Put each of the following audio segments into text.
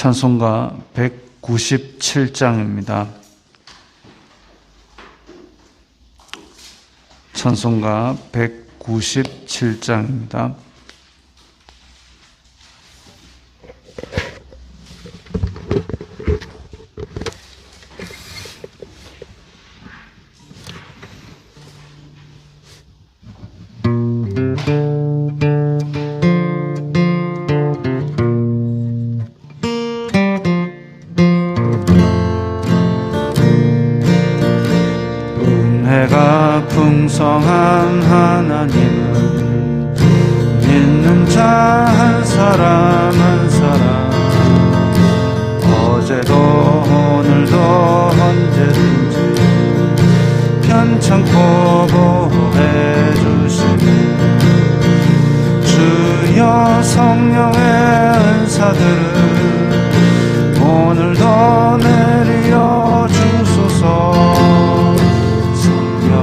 찬송가 197장입니다. 찬송가 197장입니다.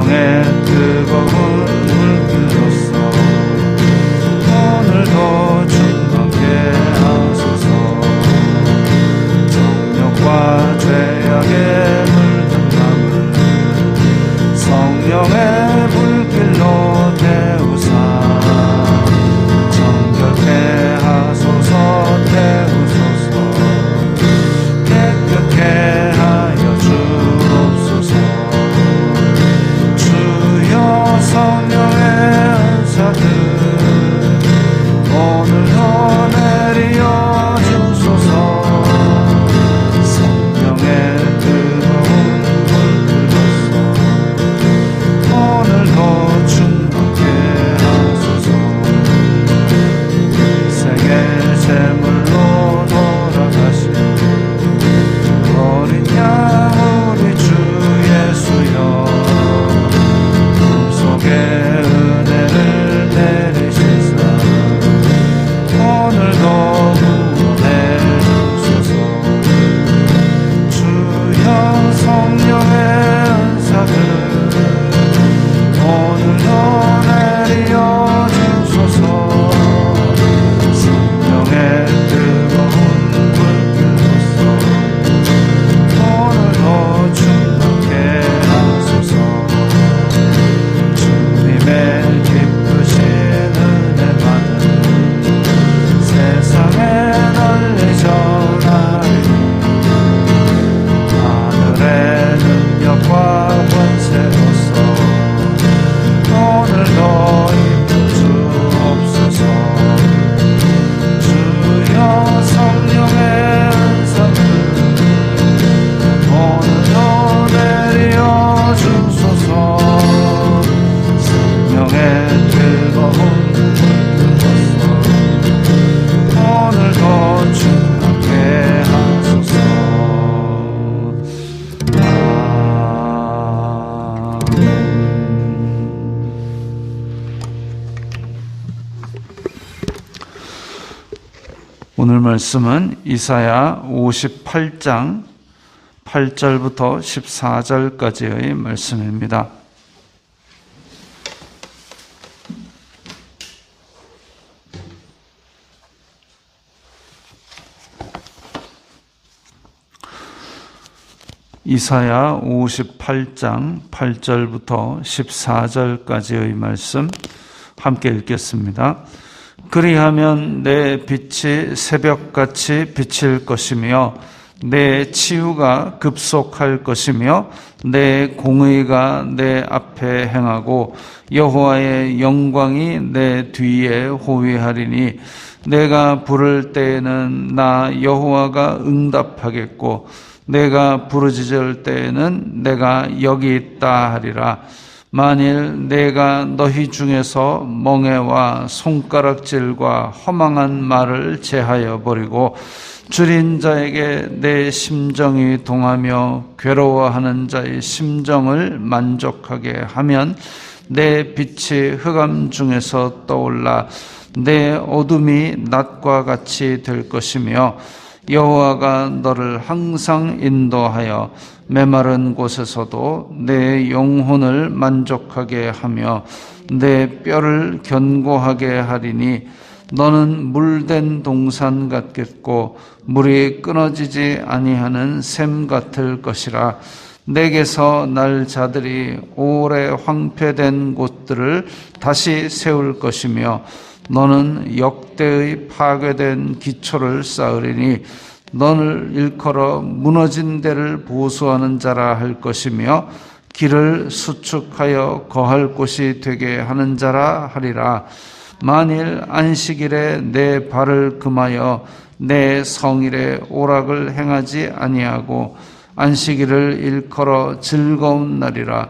성령의 뜨거운 말씀은 이사야 58장 8절부터 14절까지의 말씀입니다. 이사야 58장 8절부터 14절까지의 말씀 함께 읽겠습니다. 그리하면 내 빛이 새벽같이 비칠 것이며 내 치유가 급속할 것이며 내 공의가 내 앞에 행하고 여호와의 영광이 내 뒤에 호위하리니 내가 부를 때에는 나 여호와가 응답하겠고 내가 부르짖을 때에는 내가 여기 있다 하리라. 만일 내가 너희 중에서 멍에와 손가락질과 허망한 말을 제하여 버리고 줄인 자에게 내 심정이 동하며 괴로워하는 자의 심정을 만족하게 하면 내 빛이 흑암 중에서 떠올라 내 어둠이 낮과 같이 될 것이며 여호와가 너를 항상 인도하여 메마른 곳에서도 내 영혼을 만족하게 하며 내 뼈를 견고하게 하리니 너는 물된 동산 같겠고 물이 끊어지지 아니하는 샘 같을 것이라. 내게서 날 자들이 오래 황폐된 곳들을 다시 세울 것이며 너는 역대의 파괴된 기초를 쌓으리니 너를 일컬어 무너진 데를 보수하는 자라 할 것이며 길을 수축하여 거할 곳이 되게 하는 자라 하리라. 만일 안식일에 내 발을 금하여 내 성일에 오락을 행하지 아니하고 안식일을 일컬어 즐거운 날이라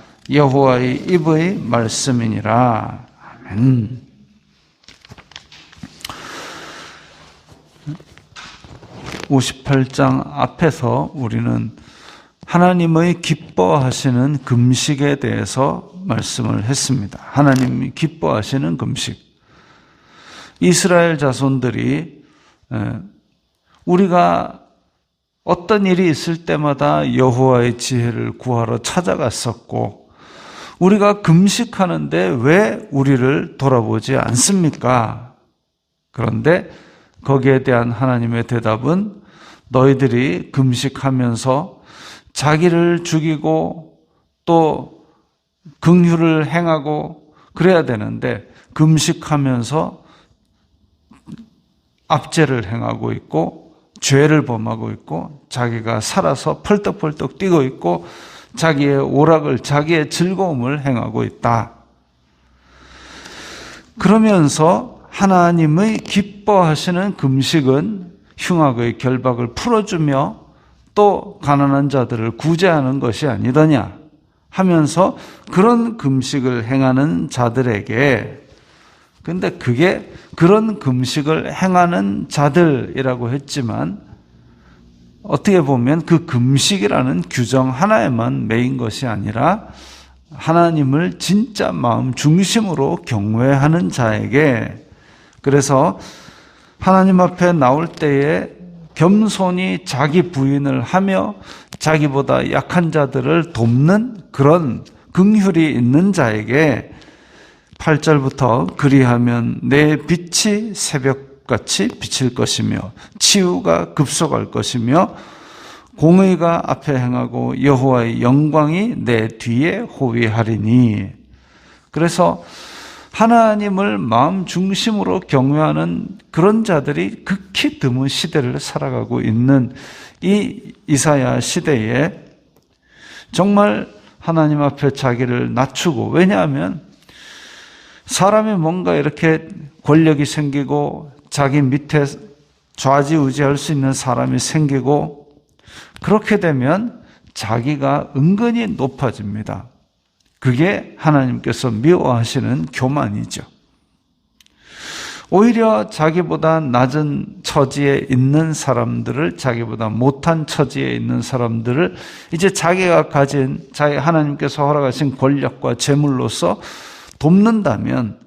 여호와의 입의 말씀이니라 아멘. 58장 앞에서 우리는 하나님의 기뻐하시는 금식에 대해서 말씀을 했습니다. 하나님이 기뻐하시는 금식. 이스라엘 자손들이 우리가 어떤 일이 있을 때마다 여호와의 지혜를 구하러 찾아갔었고 우리가 금식하는데 왜 우리를 돌아보지 않습니까? 그런데 거기에 대한 하나님의 대답은 너희들이 금식하면서 자기를 죽이고 또 긍휼을 행하고 그래야 되는데 금식하면서 압제를 행하고 있고 죄를 범하고 있고 자기가 살아서 펄떡펄떡 뛰고 있고 자기의 오락을 자기의 즐거움을 행하고 있다. 그러면서 하나님의 기뻐하시는 금식은 흉악의 결박을 풀어주며 또 가난한 자들을 구제하는 것이 아니더냐 하면서 그런 금식을 행하는 자들에게 근데 그게 그런 금식을 행하는 자들이라고 했지만 어떻게 보면 그 금식이라는 규정 하나에만 매인 것이 아니라 하나님을 진짜 마음 중심으로 경외하는 자에게 그래서 하나님 앞에 나올 때에 겸손히 자기 부인을 하며 자기보다 약한 자들을 돕는 그런 긍휼이 있는 자에게 8절부터 그리하면 내 빛이 새벽 같이 비칠 것이며 치유가 급속할 것이며 공의가 앞에 행하고 여호와의 영광이 내 뒤에 호위하리니. 그래서 하나님을 마음 중심으로 경외하는 그런 자들이 극히 드문 시대를 살아가고 있는 이 이사야 시대에 정말 하나님 앞에 자기를 낮추고 왜냐하면 사람이 뭔가 이렇게 권력이 생기고 자기 밑에 좌지우지할 수 있는 사람이 생기고 그렇게 되면 자기가 은근히 높아집니다. 그게 하나님께서 미워하시는 교만이죠. 오히려 자기보다 낮은 처지에 있는 사람들을 자기보다 못한 처지에 있는 사람들을 이제 자기가 가진 자기 하나님께서 허락하신 권력과 재물로서 돕는다면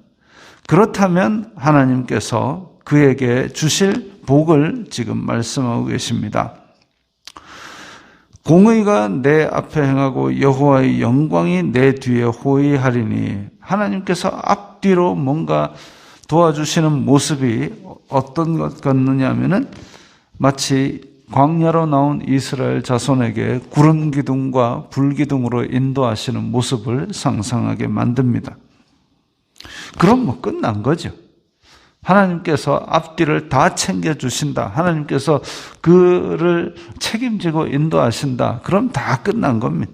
그렇다면 하나님께서 그에게 주실 복을 지금 말씀하고 계십니다. 공의가 내 앞에 행하고 여호와의 영광이 내 뒤에 호위하리니 하나님께서 앞뒤로 뭔가 도와주시는 모습이 어떤 것 같느냐 하면은 마치 광야로 나온 이스라엘 자손에게 구름 기둥과 불 기둥으로 인도하시는 모습을 상상하게 만듭니다. 그럼 뭐 끝난 거죠. 하나님께서 앞뒤를 다 챙겨주신다. 하나님께서 그를 책임지고 인도하신다. 그럼 다 끝난 겁니다.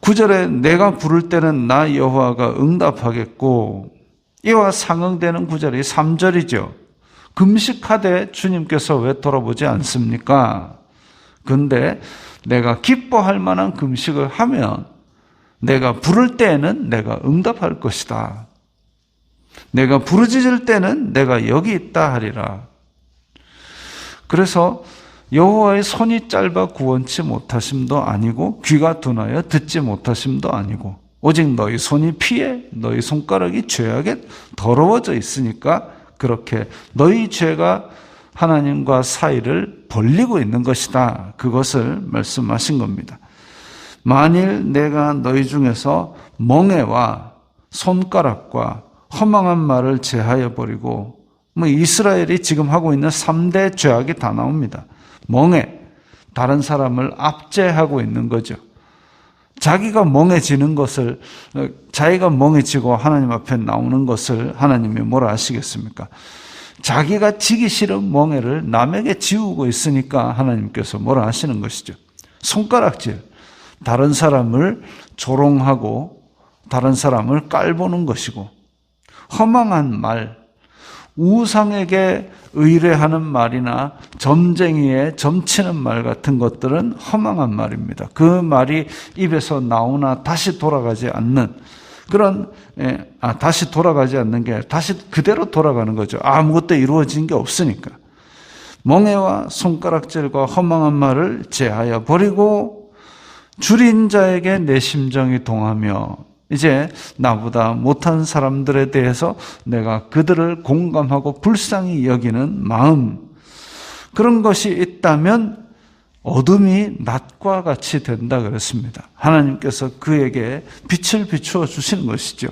구절에 내가 부를 때는 나 여호와가 응답하겠고 이와 상응되는 구절이 3절이죠. 금식하되 주님께서 왜 돌아보지 않습니까? 근데 내가 기뻐할 만한 금식을 하면 내가 부를 때에는 내가 응답할 것이다. 내가 부르짖을 때는 내가 여기 있다 하리라. 그래서 여호와의 손이 짧아 구원치 못하심도 아니고 귀가 둔하여 듣지 못하심도 아니고 오직 너희 손이 피해 너희 손가락이 죄악에 더러워져 있으니까 그렇게 너희 죄가 하나님과 사이를 벌리고 있는 것이다. 그것을 말씀하신 겁니다. 만일 내가 너희 중에서 멍해와 손가락과 허망한 말을 제하여 버리고 뭐 이스라엘이 지금 하고 있는 3대 죄악이 다 나옵니다. 멍해 다른 사람을 압제하고 있는 거죠. 자기가 멍해지는 것을 자기가 멍해지고 하나님 앞에 나오는 것을 하나님이 뭐라 하시겠습니까? 자기가 지기 싫은 멍해를 남에게 지우고 있으니까 하나님께서 뭐라 하시는 것이죠. 손가락질. 다른 사람을 조롱하고 다른 사람을 깔보는 것이고 허망한 말, 우상에게 의뢰하는 말이나 점쟁이에 점치는 말 같은 것들은 허망한 말입니다. 그 말이 입에서 나오나 다시 돌아가지 않는 그런 예, 아, 다시 돌아가지 않는 게 다시 그대로 돌아가는 거죠. 아무것도 이루어진 게 없으니까. 멍해와 손가락질과 허망한 말을 제하여 버리고 줄인 자에게 내 심정이 동하며 이제 나보다 못한 사람들에 대해서 내가 그들을 공감하고 불쌍히 여기는 마음. 그런 것이 있다면 어둠이 낮과 같이 된다 그랬습니다. 하나님께서 그에게 빛을 비추어 주시는 것이죠.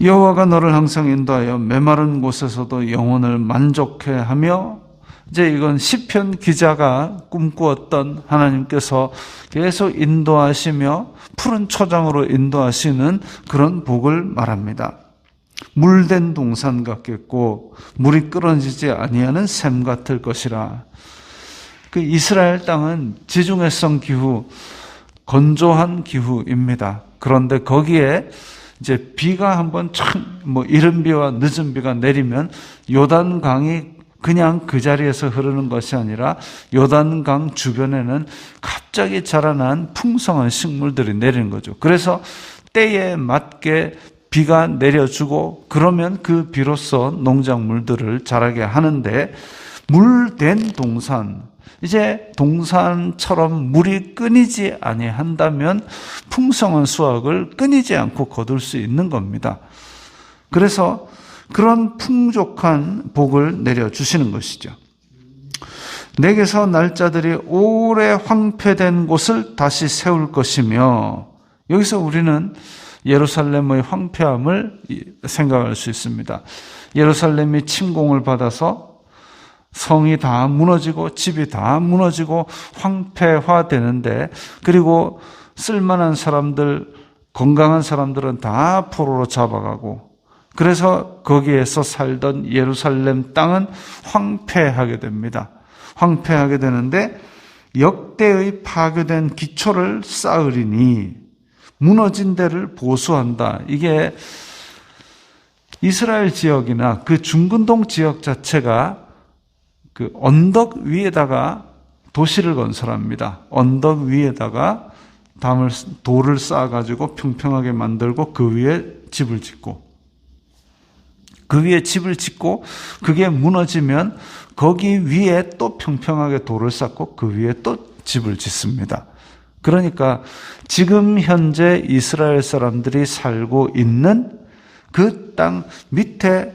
여호와가 너를 항상 인도하여 메마른 곳에서도 영혼을 만족해 하며 이제 이건 시편 기자가 꿈꾸었던 하나님께서 계속 인도하시며 푸른 초장으로 인도하시는 그런 복을 말합니다. 물된 동산 같겠고 물이 끊어지지 아니하는 샘 같을 것이라. 그 이스라엘 땅은 지중해성 기후, 건조한 기후입니다. 그런데 거기에 이제 비가 한번 참뭐 이른 비와 늦은 비가 내리면 요단 강이 그냥 그 자리에서 흐르는 것이 아니라 요단강 주변에는 갑자기 자라난 풍성한 식물들이 내리는 거죠. 그래서 때에 맞게 비가 내려주고 그러면 그 비로소 농작물들을 자라게 하는데 물 된 동산 이제 동산처럼 물이 끊이지 아니한다면 풍성한 수확을 끊이지 않고 거둘 수 있는 겁니다. 그래서 그런 풍족한 복을 내려 주시는 것이죠. 내게서 날짜들이 오래 황폐된 곳을 다시 세울 것이며 여기서 우리는 예루살렘의 황폐함을 생각할 수 있습니다. 예루살렘이 침공을 받아서 성이 다 무너지고 집이 다 무너지고 황폐화되는데 그리고 쓸만한 사람들 건강한 사람들은 다 포로로 잡아가고 그래서 거기에서 살던 예루살렘 땅은 황폐하게 됩니다. 황폐하게 되는데 역대의 파괴된 기초를 쌓으리니 무너진 데를 보수한다. 이게 이스라엘 지역이나 그 중근동 지역 자체가 그 언덕 위에다가 도시를 건설합니다. 언덕 위에다가 담을 돌을 쌓아 가지고 평평하게 만들고 그 위에 집을 짓고 그 위에 집을 짓고 그게 무너지면 거기 위에 또 평평하게 돌을 쌓고 그 위에 또 집을 짓습니다. 그러니까 지금 현재 이스라엘 사람들이 살고 있는 그 땅 밑에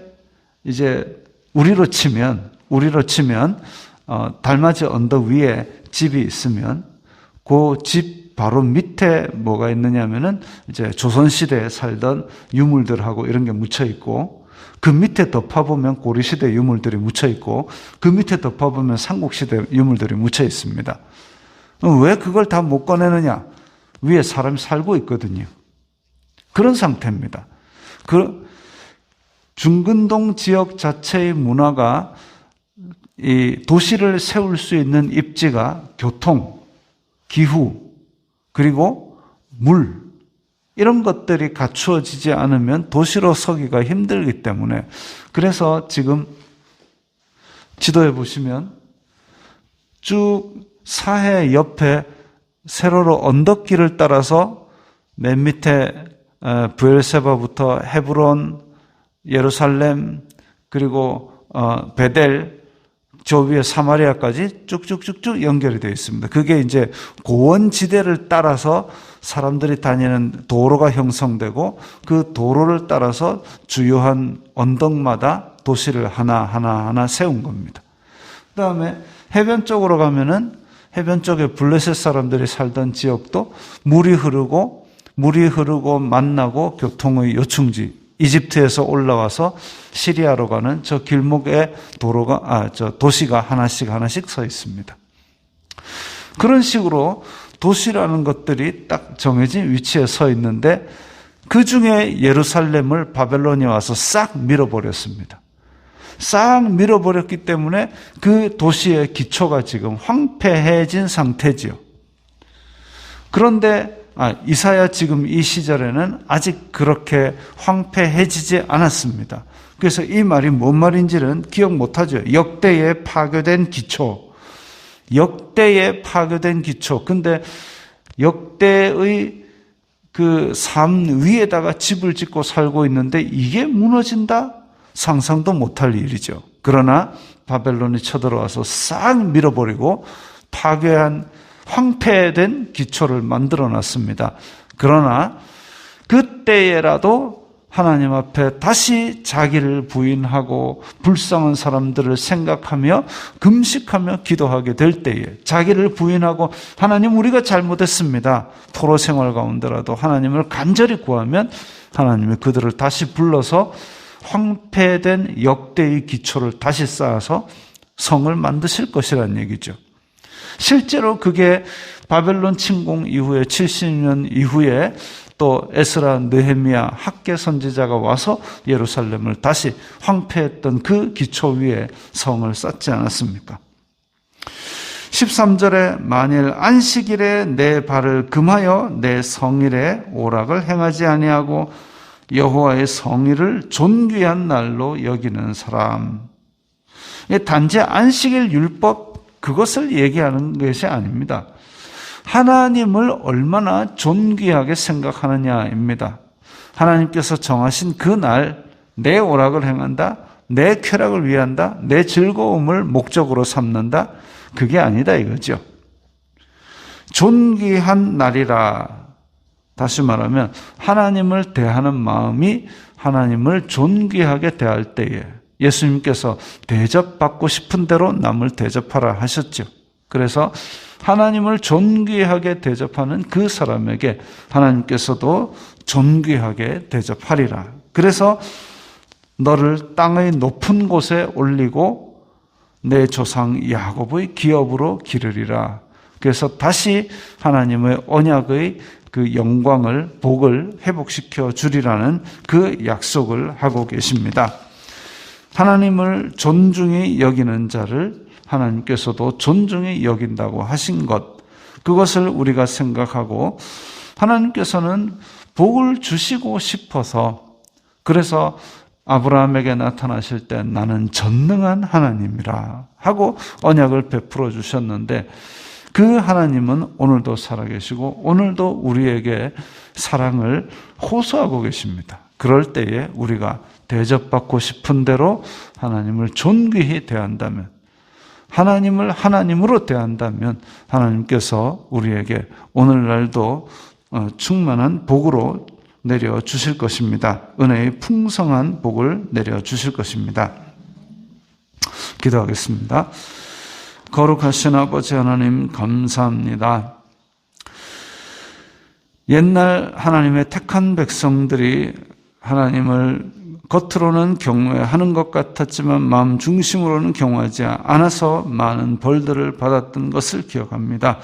이제 우리로 치면 우리로 치면 어, 달맞이 언덕 위에 집이 있으면 그 집 바로 밑에 뭐가 있느냐면은 이제 조선 시대에 살던 유물들하고 이런 게 묻혀 있고 그 밑에 덮어보면 고리시대 유물들이 묻혀 있고 그 밑에 덮어보면 삼국시대 유물들이 묻혀 있습니다. 왜 그걸 다 못 꺼내느냐? 위에 사람이 살고 있거든요. 그런 상태입니다. 그 중근동 지역 자체의 문화가 이 도시를 세울 수 있는 입지가 교통, 기후, 그리고 물, 이런 것들이 갖추어지지 않으면 도시로 서기가 힘들기 때문에 그래서 지금 지도에 보시면 쭉 사해 옆에 세로로 언덕길을 따라서 맨 밑에 부엘세바부터 헤브론, 예루살렘 그리고 어, 베델 저 위에 사마리아까지 쭉쭉쭉쭉 연결이 되어 있습니다. 그게 이제 고원 지대를 따라서 사람들이 다니는 도로가 형성되고 그 도로를 따라서 주요한 언덕마다 도시를 하나하나 하나 세운 겁니다. 그 다음에 해변 쪽으로 가면은 해변 쪽에 블레셋 사람들이 살던 지역도 물이 흐르고 물이 흐르고 만나고 교통의 요충지 이집트에서 올라와서 시리아로 가는 저 길목에 도로가 아 저 도시가 하나씩 하나씩 서 있습니다. 그런 식으로 도시라는 것들이 딱 정해진 위치에 서 있는데 그 중에 예루살렘을 바벨론이 와서 싹 밀어버렸습니다. 싹 밀어버렸기 때문에 그 도시의 기초가 지금 황폐해진 상태지요. 그런데 아, 이사야 지금 이 시절에는 아직 그렇게 황폐해지지 않았습니다. 그래서 이 말이 뭔 말인지는 기억 못하죠. 역대에 파괴된 기초. 역대에 파괴된 기초. 근데 역대의 그 삶 위에다가 집을 짓고 살고 있는데 이게 무너진다? 상상도 못할 일이죠. 그러나 바벨론이 쳐들어와서 싹 밀어버리고 파괴한 황폐된 기초를 만들어 놨습니다. 그러나 그때에라도 하나님 앞에 다시 자기를 부인하고 불쌍한 사람들을 생각하며 금식하며 기도하게 될 때에 자기를 부인하고 하나님 우리가 잘못했습니다. 토로 생활 가운데라도 하나님을 간절히 구하면 하나님이 그들을 다시 불러서 황폐된 역대의 기초를 다시 쌓아서 성을 만드실 것이라는 얘기죠. 실제로 그게 바벨론 침공 이후에 70년 이후에 또 에스라 느헤미야 학계 선지자가 와서 예루살렘을 다시 황폐했던 그 기초 위에 성을 쌓지 않았습니까? 13절에 만일 안식일에 내 발을 금하여 내 성일에 오락을 행하지 아니하고 여호와의 성일을 존귀한 날로 여기는 사람. 단지 안식일 율법 그것을 얘기하는 것이 아닙니다. 하나님을 얼마나 존귀하게 생각하느냐입니다. 하나님께서 정하신 그 날 내 오락을 행한다, 내 쾌락을 위한다, 내 즐거움을 목적으로 삼는다. 그게 아니다 이거죠. 존귀한 날이라. 다시 말하면 하나님을 대하는 마음이 하나님을 존귀하게 대할 때에 예수님께서 대접받고 싶은 대로 남을 대접하라 하셨죠. 그래서 하나님을 존귀하게 대접하는 그 사람에게 하나님께서도 존귀하게 대접하리라. 그래서 너를 땅의 높은 곳에 올리고 내 조상 야곱의 기업으로 기르리라. 그래서 다시 하나님의 언약의 그 영광을 복을 회복시켜 주리라는 그 약속을 하고 계십니다. 하나님을 존중히 여기는 자를 하나님께서도 존중히 여긴다고 하신 것, 그것을 우리가 생각하고 하나님께서는 복을 주시고 싶어서 그래서 아브라함에게 나타나실 때 나는 전능한 하나님이라 하고 언약을 베풀어 주셨는데 그 하나님은 오늘도 살아계시고 오늘도 우리에게 사랑을 호소하고 계십니다. 그럴 때에 우리가 대접받고 싶은 대로 하나님을 존귀히 대한다면 하나님을 하나님으로 대한다면 하나님께서 우리에게 오늘날도 어, 충만한 복으로 내려 주실 것입니다. 은혜의 풍성한 복을 내려 주실 것입니다. 기도하겠습니다. 거룩하신 아버지 하나님 감사합니다. 옛날 하나님의 택한 백성들이 하나님을 겉으로는 경외하는 것 같았지만 마음 중심으로는 경외하지 않아서 많은 벌들을 받았던 것을 기억합니다.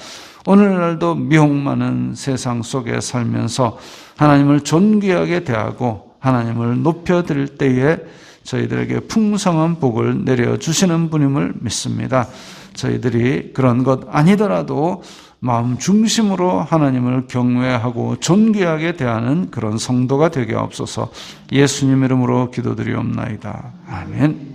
오늘날도 미혹 많은 세상 속에 살면서 하나님을 존귀하게 대하고 하나님을 높여드릴 때에 저희들에게 풍성한 복을 내려주시는 분임을 믿습니다. 저희들이 그런 것 아니더라도 마음 중심으로 하나님을 경외하고 존귀하게 대하는 그런 성도가 되게 없어서 예수님 이름으로 기도드리옵나이다. 아멘.